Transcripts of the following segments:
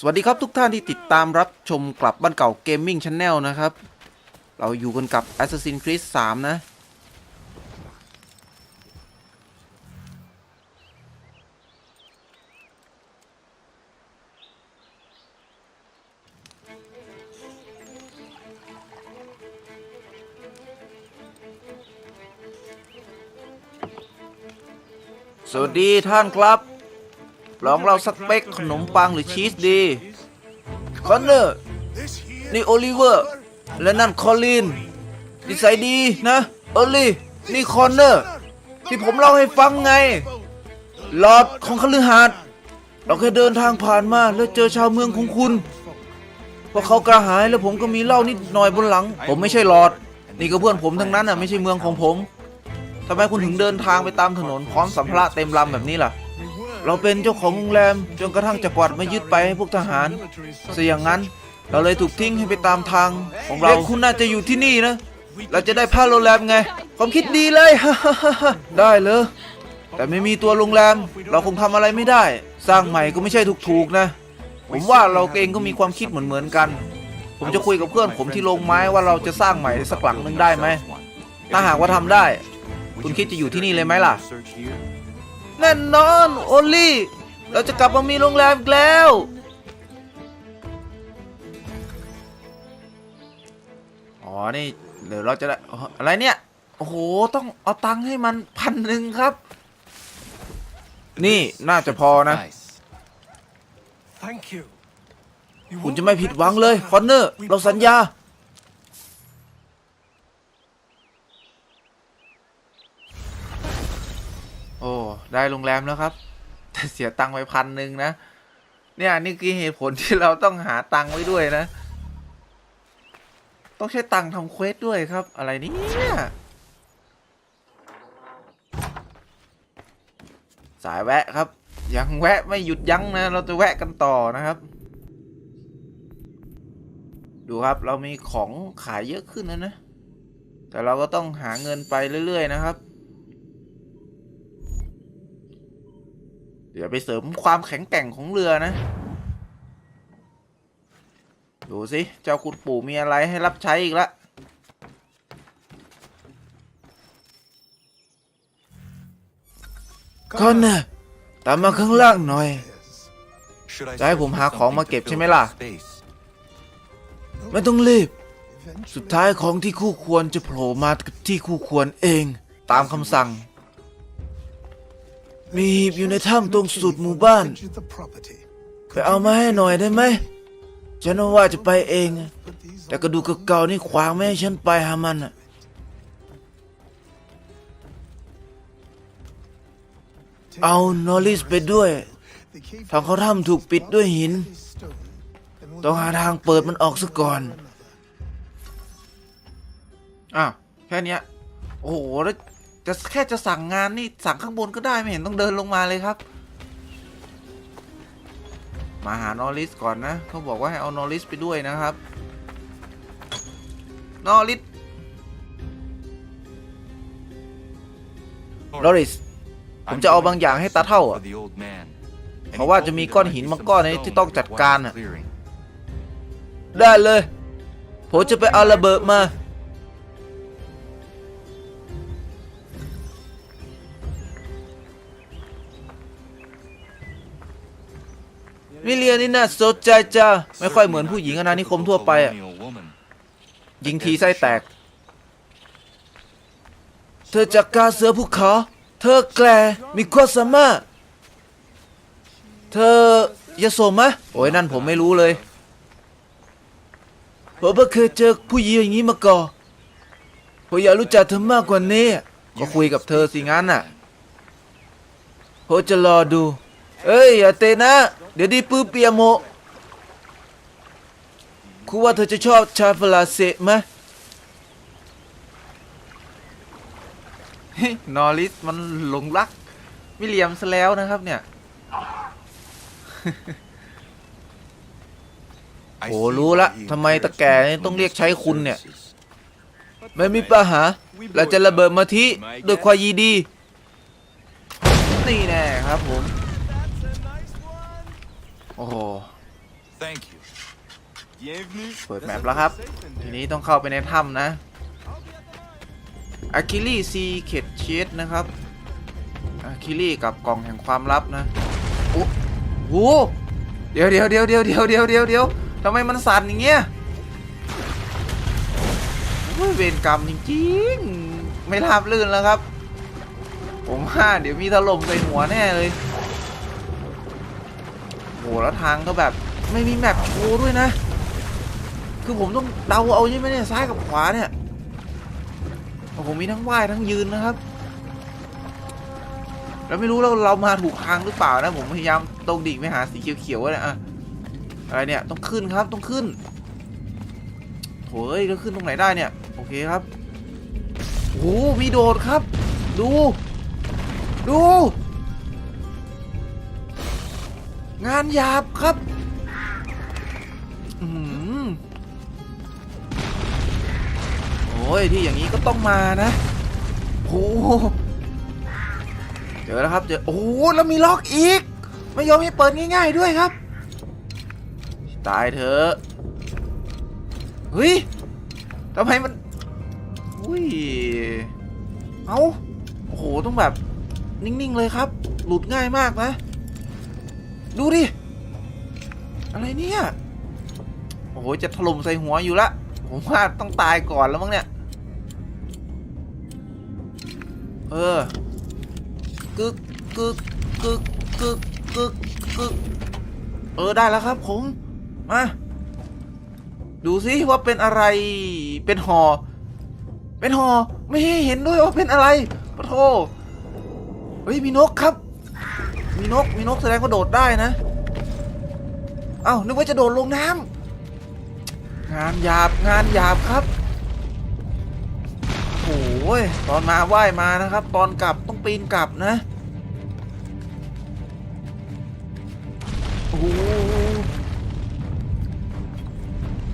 สวัสดีครับทุกท่านที่ติดตามรับชมกลับบ้านเก่าเกมมิ่งช n แนลนะครับ เราอยู่กันกับ Assassin's Creed 3 นะ สวัสดีท่านครับ ลองเราสักเป๊กขนมปังหรือชีสดีคอนเนอร์นี่โอลิเวอร์ และนั่นคอลินนิสัยดีนะเออลี่นี่คอนเนอร์ ที่ผมเล่าให้ฟังไง หลอดของคฤหาสน์เราแค่เดินทางผ่านมาแล้วเจอชาวเมืองของคุณพวกเขากระหายแล้วผมก็มีเหล้านิดหน่อยบนหลัง ผมไม่ใช่หลอด นี่ก็เพื่อนผมทั้งนั้นอะไม่ใช่เมืองของผมทำไมคุณถึงเดินทางไปตามถนนพร้อมสัมภาระเต็มลำแบบนี้ล่ะ เราเป็นเจ้าของโรงแรมจนกระทั่งจักรวรรดิมายึดไปให้พวกทหารเสียอย่างนั้น เราเลยถูกทิ้งให้ไปตามทางของเราคุณน่าจะอยู่ที่นี่นะ เราจะได้พาโรงแรมไง ความคิดดีเลย ได้เลยแต่ไม่มีตัวโรงแรม เราคงทำอะไรไม่ได้ สร้างใหม่ก็ไม่ใช่ถูกๆนะ ผมว่าเราเองก็มีความคิดเหมือนๆกัน ผมจะคุยกับเพื่อนผมที่โรงไม้ว่าเราจะสร้างใหม่สักหลังหนึ่งได้ไหมถ้าหากว่าทำได้ คุณคิดจะอยู่ที่นี่เลยไหมล่ะ แน่นอน โอลลี่ เราจะกลับมามีโรงแรมอีกแล้ว อ๋อ นี่เดี๋ยวเราจะได้อ๋ออะไรเนี่ย โอ้โห ต้องเอาตังค์ให้มันพันหนึ่งครับ นี่น่าจะพอนะ Thank you. คุณจะไม่ผิดหวังเลย คอนเนอร์ เราสัญญา โอ้ ได้โรงแรมแล้วครับ แต่เสียตังค์ไปพันหนึ่งนะ เนี่ยนี่คือเหตุผลที่เราต้องหาตังค์ไว้ด้วยนะ ต้องใช้ตังค์ทำเควสด้วยครับ อะไรเเนี่ยสายแวะครับ ยังแวะไม่หยุดยั้งนะ เราจะแวะกันต่อนะครับ ดูครับเรามีของขายเยอะขึ้นแล้วนะ แต่เราก็ต้องหาเงินไปเรื่อย ๆ นะครับ เดี๋ยวไปเสริมความแข็งแกร่งของเรือนะ ดูสิ เจ้าคุณปู่มีอะไรให้รับใช้อีกละ คอนนะตามมาข้างล่างหน่อย จะให้ผมหาของมาเก็บใช่ไหมล่ะ ไม่ต้องรีบ สุดท้ายของที่คู่ควรจะโผล่มาที่คู่ควรเองตามคำสั่ง มีหีบอยู่ในถ้ำตรงสุดหมู่บ้าน ไปเอามาให้หน่อยได้ไหม ฉันว่าจะไปเอง แต่กระดูกเก่าๆนี่ขวางไม่ให้ฉันไปหามันน่ะเอานอริสไปด้วยทางเขาถ้ำถูกปิดด้วยหิน ต้องหาทางเปิดมันออกซะก่อน อ้าว แค่นี้โอ้โหแล้ว จะแค่จะสั่งงานนี่สั่งข้างบนก็ได้ไม่เห็นต้องเดินลงมาเลยครับ มาหานอริสก่อนนะเขาบอกว่าให้เอานอริสไปด้วยนะครับ นอริสนอริสผมจะเอาบางอย่างให้ตาเท่าอะเพราะว่าจะมีก้อนหินบางก้อนนี้ที่ต้องจัดการอะได้เลย ผมจะไปเอาระเบิดมา วิเลียนี่น่าสนใจจ้าไม่ค่อยเหมือนผู้หญิงอนานิคมทั่วไปอะยิงทีไส้แตก เธอจากการเสือภูเขา เธอแกลมีความสามารถ เธอยโสมะโอ้ยนั่นผมไม่รู้เลยผมไม่เคยเจอผู้หญิงอย่างนี้มาก่อนผมอยากรู้จักเธอมากกว่านี้ ก็คุยกับเธอสิงั้นน่ะผมจะรอดู เอ้ยอย่าเตะนะ เดี๋ยวดีปื้อเปียโมะคุณว่าเธอจะชอบชาฝรั่งเศสไหมเฮ้ยนอริสมันหลงรักวิลเลียมซะแล้วนะครับเนี่ย โอ้รู้ละทำไมตะแก่นี่ต้องเรียกใช้คุณเนี่ย ไม่มีปัญหาเราจะระเบิดมาทิด้วยความยีดี นี่แน่ครับผม โอ้โห Thank you. Bienvenue. เปิดแมปแล้วครับ ทีนี้ต้องเข้าไปในถ้ำนะอะคิลี่ซีเ d ดเชดนะครับอะคิลี่กับกล่องแห่งความลับนะโอ้โหเดี๋ยวเดี๋ยวเดี๋ยวเดี๋ยวเดี๋ยวเดี๋ยวเดี๋ยวเดี๋ยวทำไมมันสั่นอย่างเงี้ยโอ้ยเวรกรรมจริงๆ ไม่ราบลื่นแล้วครับ ผมว่าเดี๋ยวมีถล่มใส่หัวแน่เลยโห แล้วทางก็แบบไม่มีแมปโชว์ด้วยนะ คือผมต้องเดาเอาใช่ไหมเนี่ยซ้ายกับขวาเนี่ยโอ้ผมมีทั้งว่ายทั้งยืนนะครับ แล้วไม่รู้เราเรามาถูกทางหรือเปล่านะ ผมพยายามตรงดิ่งไปหาสีเขียวๆเนี่ยอะอะไรเนี่ยต้องขึ้นครับต้องขึ้นโถเอ้ยแล้วขึ้นตรงไหนได้เนี่ย โอเคครับโอ้โหมีโดดครับ ดู ดู งานหยาบครับโอ้ยที่อย่างนี้ก็ต้องมานะโอ้โหเจอแล้วครับเจอโอ้โหแล้วมีล็อกอีก ไม่ยอมให้เปิดง่ายๆด้วยครับ ตายเถอะเฮ้ยทำไมมันอุ้ยเอาโอ้โหต้องแบบ นิ่งๆเลยครับ หลุดง่ายมากนะ ดูดิ อะไรเนี่ย โอ้โห จะถล่มใส่หัวอยู่ละ ผมว่าต้องตายก่อนแล้วมั้งเนี่ย เออกึกกึกกึกกึกกึกกึกเออ ได้แล้วครับผม มา ดูสิว่าเป็นอะไร เป็นหอ เป็นหอ ไม่ให้เห็นด้วยว่าเป็นอะไรปะโทเฮ้ย มีนกครับ มีนก มีนกแสดงว่าโดดได้นะ เอ้า นึกว่าจะโดดลงน้ำ งานหยาบ งานหยาบครับ โอ้ย ตอนมาว่ายมานะครับ ตอนกลับต้องปีนกลับนะ โอ้โห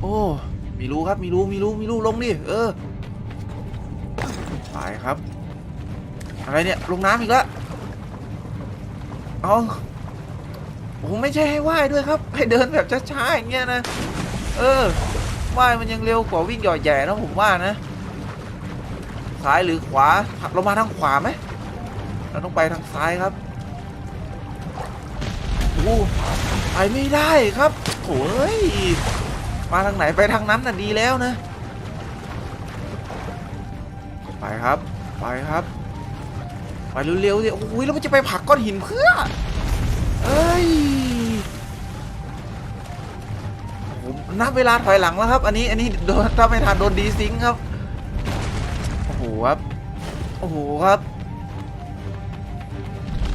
โอ้มีรู้ครับ มีรู้ มีรู้ มีรู้ ลงดิ เออไปครับ อะไรเนี่ย ลงน้ำอีกแล้ว เอาโอ้ไม่ใช่ให้ว่ายด้วยครับ ให้เดินแบบช้าๆอย่างเงี้ยนะ เออ ว่ายมันยังเร็วกว่าวิ่งหย่อแย่นะผมว่านะ ซ้ายหรือขวาเรามาทางขวาไหม เราต้องไปทางซ้ายครับโอ้ไปไม่ได้ครับโอ้ย มาทางไหนไปทางนั้นน่ะดีแล้วนะ ไปครับ ไปครับ ไปเร็วๆสิโอ้ยแล้วมันจะไปผลักก้อนหินเพื่อเอ้ยผมนับเวลาถอยหลังแล้วครับ อันนี้อันนี้โดนถ้าไม่ทันโดนดีซิงค์ครับโอ้โหครับโอ้โหครับ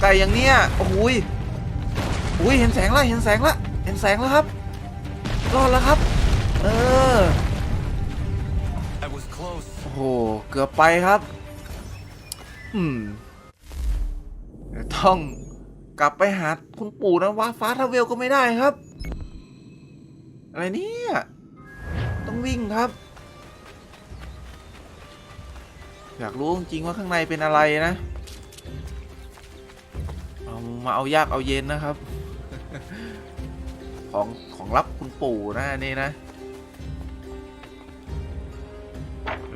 ไก่อย่างเนี้ยโอ้โหยอุ้ยเห็นแสงแล้วเห็นแสงแล้วเห็นแสงแล้วครับรอดแล้วครับ เออ That was close. โอ้โหเกือบไปครับ อืมเดี๋ยว ต้อง กลับไปหาคุณปู่นะว่าฟ้าทาเวลก็ไม่ได้ครับ อะไรเนี่ย ต้องวิ่งครับ อยากรู้จริงว่าข้างในเป็นอะไรนะ เอามาเอายากเอาเย็นนะครับ ของของรับคุณปู่นะนนี่นะ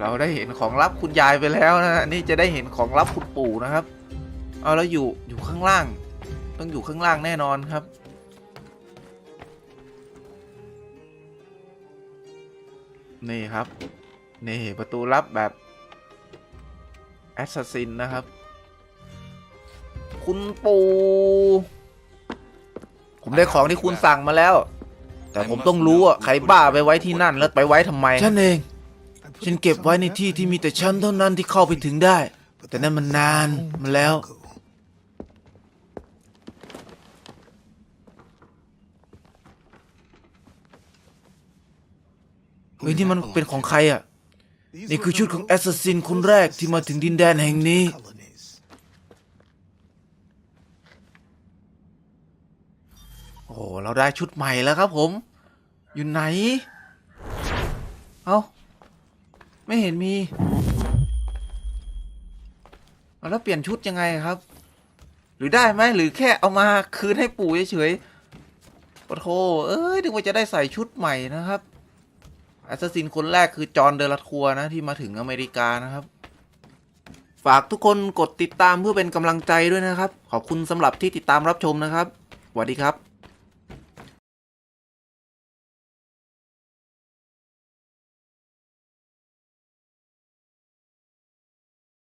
เราได้เห็นของลับคุณยายไปแล้วนะนี่จะได้เห็นของลับคุณปู่นะครับ เอาแล้วอยู่อยู่ข้างล่าง ต้องอยู่ข้างล่างแน่นอนครับ นี่ครับ นี่ประตูลับแบบแอสซัสซินนะครับ คุณปู่ผมได้ของที่คุณสั่งมาแล้ว แต่ผมต้องรู้อะใครบ้าไปไว้ที่นั่นแล้วไปไว้ทำไมฉันเอง ฉันเก็บไว้ในที่ที่มีแต่ฉันเท่านั้นที่เข้าไปถึงได้ แต่นั่นมันนานมาแล้ว เฮ้ยนี่มันเป็นของใครอะ นี่คือชุดของแอสซัสซินคนแรกที่มาถึงดินแดนแห่งนี้ โอ้เราได้ชุดใหม่แล้วครับผม อยู่ไหน เอ้า ไม่เห็นมี แล้วเปลี่ยนชุดยังไงครับ หรือได้ไหมหรือแค่เอามาคืนให้ปู่เฉยๆโอ้โหเอ้ยนึกว่าจะได้ใส่ชุดใหม่นะครับ แอสซัสซินคนแรกคือ จอห์นเดลัทัวนะ ที่มาถึงอเมริกานะครับ ฝากทุกคนกดติดตามเพื่อเป็นกำลังใจด้วยนะครับ ขอบคุณสำหรับที่ติดตามรับชมนะครับสวัสดีครับ